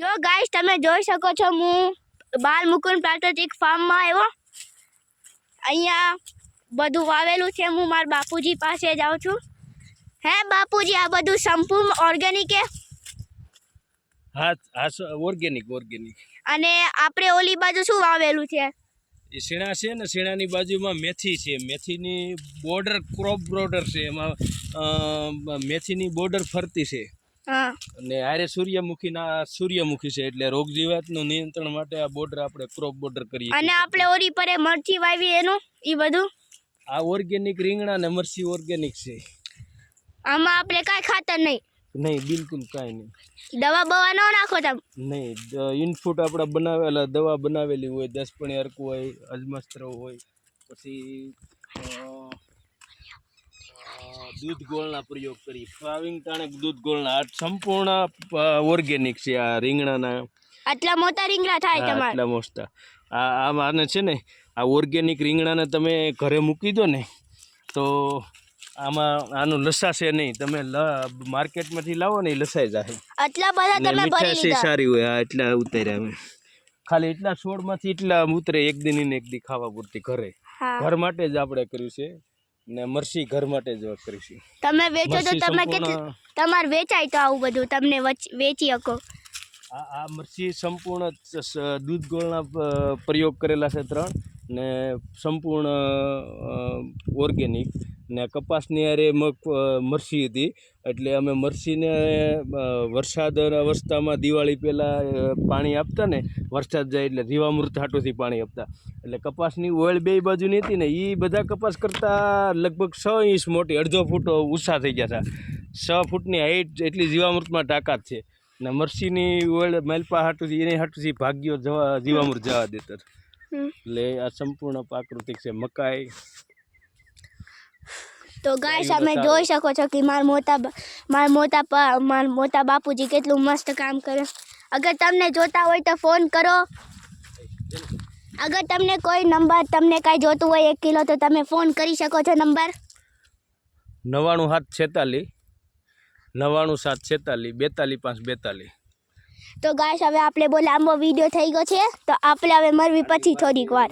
જો ગાઈસ તમે જોઈ શકો છો હું બાલ મુકુંદ પ્રાકૃતિક ફાર્મમાં આવ્યો. અહીંયા બધું વાવેલું છે. હું મારા બાપુજી પાસે જાઉં છું. હે બાપુજી આ બધું સંપૂર્ણ ઓર્ગેનિક હા હા ઓર્ગેનિક ઓર્ગેનિક અને આપણે ઓલી બાજુ શું વાવેલું છે? એ શીણા છે ને શીણાની બાજુમાં મેથી છે. મેથીની બોર્ડર ક્રોપ બોર્ડર છે. એમાં મેથીની બોર્ડર ફરતી છે. અને આરે સૂર્યમુખીના સૂર્યમુખી છે એટલે રોગ જીવાતનું નિયંત્રણ માટે આ બોર્ડર આપણે ક્રોપ બોર્ડર કરીએ અને આપણે ઓરી પરે મરચી વાવી એનું એ બધું? આ ઓર્ગેનિક રીંગણા ને મરસી ઓર્ગેનિક છે. આમાં આપણે કાંઈ ખાતર નહીં. નહીં બિલકુલ કાંઈ નહીં. દવા બવા ન નાખો તમે? નહીં ઇનપુટ આપણે બનાવેલા દવા બનાવેલી હોય દસપણી અર્ક હોય અજમસ્ત્ર હોય પછી દૂધ ગોળના પ્રયોગ કરી. ફ્લાવિંગ ટાણે દૂધ ગોળના આ સંપૂર્ણ ઓર્ગેનિક છે આ રીંગણાના. આટલા મોટા રીંગણા થાય તમારે? આટલા મોટા આ આમ આને છે ને આ ઓર્ગેનિક રીંગણાને તમે ઘરે મૂકી દો ને તો આમાં આનું લસાશે નહીં. તમે માર્કેટમાંથી લાવો ને એ લસાઈ જાય આટલા બધા તમે ભરી લીધા. સારી હોય આ એટલા ઉતાર્યા અમે. ખાલી એટલા છોડમાંથી એટલા ઉતરે એક દિન ને એક દી ખાવા પૂરતી ઘરે. ઘર માટે જ આપણે કર્યું છે. ને મરસી ઘર માટે જ કર્યું છે તમે વેચો તો તમે કેટલું તમારે વેચાય તો આવું બધું તમને વચ- વેચી શકો. આ આ મરસી સંપૂર્ણ દૂધ ગોળના પ્રયોગ કરેલા છે ત્રણ ને સંપૂર્ણ ઓર્ગેનિક ને કપાસની અરે મગ મરસી હતી. એટલે અમે મરસીને વરસાદ અવસ્થામાં દિવાળી પહેલાં પાણી આપતા ને વરસાદ જાય એટલે જીવામૃત હાટુથી પાણી આપતા. એટલે કપાસની ઓળ બે બાજુની હતી ને એ બધા કપાસ કરતાં લગભગ છ ઇંચ મોટી અડધો ફૂટ ઊંચા થઈ ગયા હતા. છ ફૂટની હાઈટ એટલી જીવામૃતમાં તાકાત છે. ને મરસીની ઓળ મેલપા હાટુથી એની હાટુથી ભાગ્યો જવા જીવામૃત જવા દેતા એટલે આ સંપૂર્ણ પ્રાકૃતિક છે. મકાઈ તો ગાઈસ અમે તમે જોઈ શકો છો કે મારા મોટા મારા મોટા મારા મોટા બાપુજી કેટલું મસ્ત કામ કરે. અગર તમને જોતા હોય તો ફોન કરો. અગર તમને કોઈ નંબર તમને કાંઈ જોતું હોય એક કિલો તો તમે ફોન કરી શકો છો નંબર. નવ્વાણું સાત છેતાલીસ નવ્વાણું સાત છેતાલીસ બેતાલીસ પાંચ બેતાલીસ. તો ગાય હવે આપણે બહુ લાંબો વીડિયો થઈ ગયો છે. તો આપણે હવે મરવી પછી થોડીક વાર.